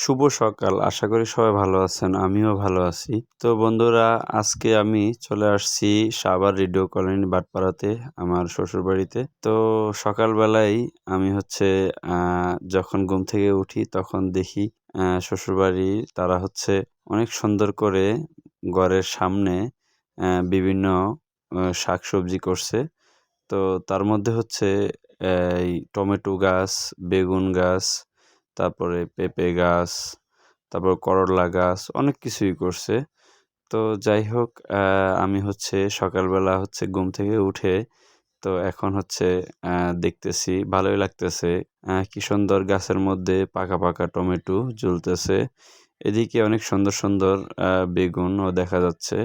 শুভ সকাল। আশা করি সবাই ভালো আছেন, আমিও ভালো আছি। তো বন্ধুরা, আজকে আমি চলে আসছি সাবার রেডিও কলোনি বাটপাড়াতে, আমার শ্বশুর বাড়িতে তো সকালবেলায় আমি হচ্ছে যখন ঘুম থেকে উঠি তখন দেখি শ্বশুরবাড়ি তারা হচ্ছে অনেক সুন্দর করে ঘরের সামনে বিভিন্ন শাকসবজি করছে। তো তার মধ্যে হচ্ছে এই টমেটো গাছ, বেগুন গাছ তারপরে পেঁপে গাছ, তারপর করলা গাছ, অনেক কিছুই করছে। তো যাই হোক আমি হচ্ছে সকালবেলা হচ্ছে ঘুম থেকে উঠে তো এখন হচ্ছে দেখতেছি, ভালোই লাগতেছে। কি সুন্দর গাছের মধ্যে পাকা পাকা টমেটো ঝুলতেছে এদিকে অনেক সুন্দর সুন্দর বেগুনও দেখা যাচ্ছে।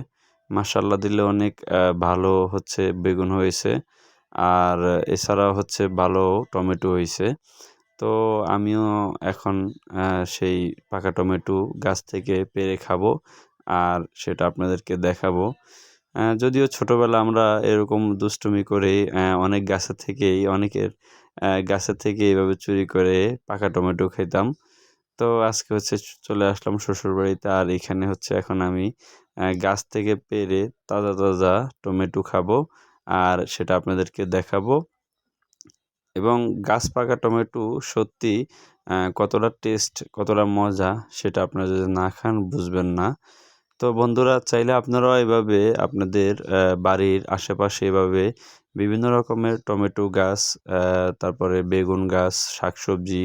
মাসাল্লা দিলে অনেক ভালো হচ্ছে বেগুন হয়েছে। আর এছাড়াও হচ্ছে ভালো টমেটো হয়েছে। তো আমিও এখন সেই পাকা টমেটো গাছ থেকে পেরে খাব আর সেটা আপনাদেরকে দেখাবো। যদিও ছোটোবেলা আমরা এরকম দুষ্টুমি করে অনেক গাছের থেকেই, অনেকের গাছের থেকে এইভাবে চুরি করে পাকা টমেটো খেতাম তো আজকে হচ্ছে চলে আসলাম শ্বশুরবাড়িতে আর এখানে হচ্ছে এখন আমি গাছ থেকে পেরে তাজা তাজা টমেটো খাব আর সেটা আপনাদেরকে দেখাবো। এবং গাছ পাকা টমেটো সত্যি কতটা টেস্ট কতটা মজা সেটা আপনারা যদি না খান বুঝবেন না। তো বন্ধুরা, চাইলে আপনারাও এভাবে আপনাদের বাড়ির আশেপাশে এভাবে বিভিন্ন রকমের টমেটো গাছ তারপরে বেগুন গাছ, শাকসবজি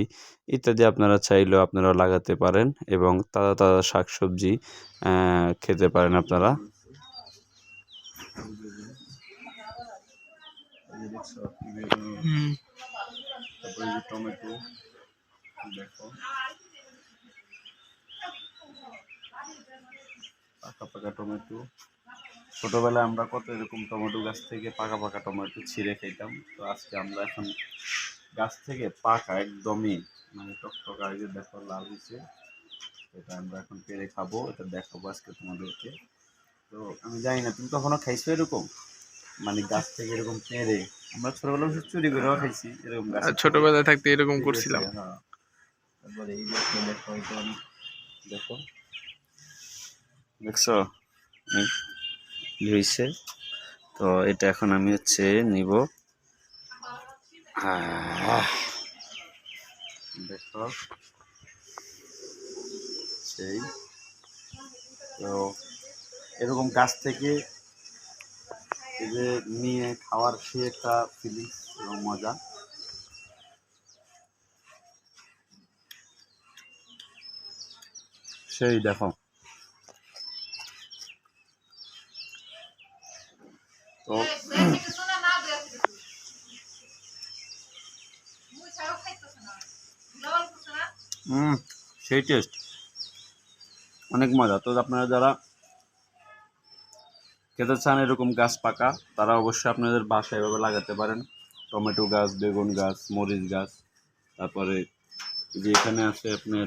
ইত্যাদি আপনারা চাইলেও আপনারা লাগাতে পারেন এবং তাজা তাজা শাকসবজি খেতে পারেন আপনারা। তারপরে যে টমেটো দেখো। পাকা পাকা টমেটো। ছোটবেলায় আমরা কত এরকম টমেটো গাছ থেকে পাকা পাকা টমেটো ছিঁড়ে খেতাম। তো আজকে আমরা এখন গাছ থেকে পাকা একদমই মানে টকটকা যে দেখো লাল হয়েছে। এটা আমরা এখন পেরে খাব এটা দেখাবো আজকে তোমাদেরকে। তো আমি জানি না তুমি কখনো খাইছো এরকম? মানে গাছ থেকে এরকম পেরে আমরা ছোটবেলা চুরি করেও খাইছি এরকম গাছ আর ছোটবেলায় থাকতে এরকম করছিলাম। হ্যাঁ। তারপরে এই দেখো দেখো। দেখছ? হয়েছে তো এটা এখন আমি হচ্ছে নিব। দেখো। সেই। তো এরকম গাছ থেকে এই যে নিয়ে খাওয়ার সে একটা ফিলিংস এবং মজা। সেই দেখো। তো হুম সেই টেস্ট অনেক মজা। তো আপনারা যারা খেতে চান এরকম গাছ পাকা, তারা অবশ্যই আপনাদের বাসায় এভাবে লাগাতে পারেন। টমেটো গাছ, বেগুন গাছ, মরিচ গাছ, তারপরে যে এখানে আছে আপনার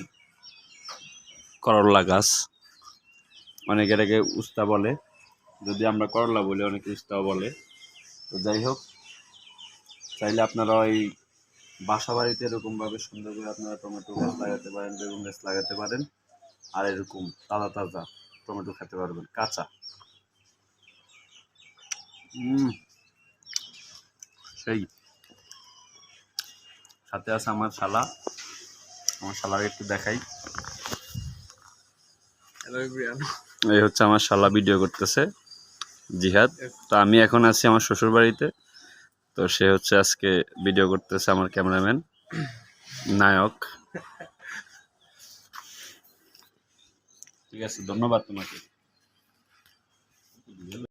করলা গাছ। অনেকে এটাকে উস্তা বলে, যদি আমরা করলা বলি, অনেকে উস্তাও বলে। তো যাই হোক, চাইলে আপনারা ওই বাসা বাড়িতে এরকমভাবে সুন্দর করে আপনারা টমেটো গাছ লাগাতে পারেন, বেগুন গাছ লাগাতে পারেন, আর এরকম তাজা তাজা টমেটো খেতে পারবেন, কাঁচা। সেই। সাথে আছে আমার শালা। আমার শালাকে একটু দেখাই। এই হচ্ছে আমার শালা ভিডিও করতেছে জিহাদ। তো আমি এখন আছি আমার শ্বশুর বাড়িতে তো সে হচ্ছে আজকে ভিডিও করতেছে আমার ক্যামেরাম্যান নায়ক। ঠিক আছে ধন্যবাদ তোমাকে।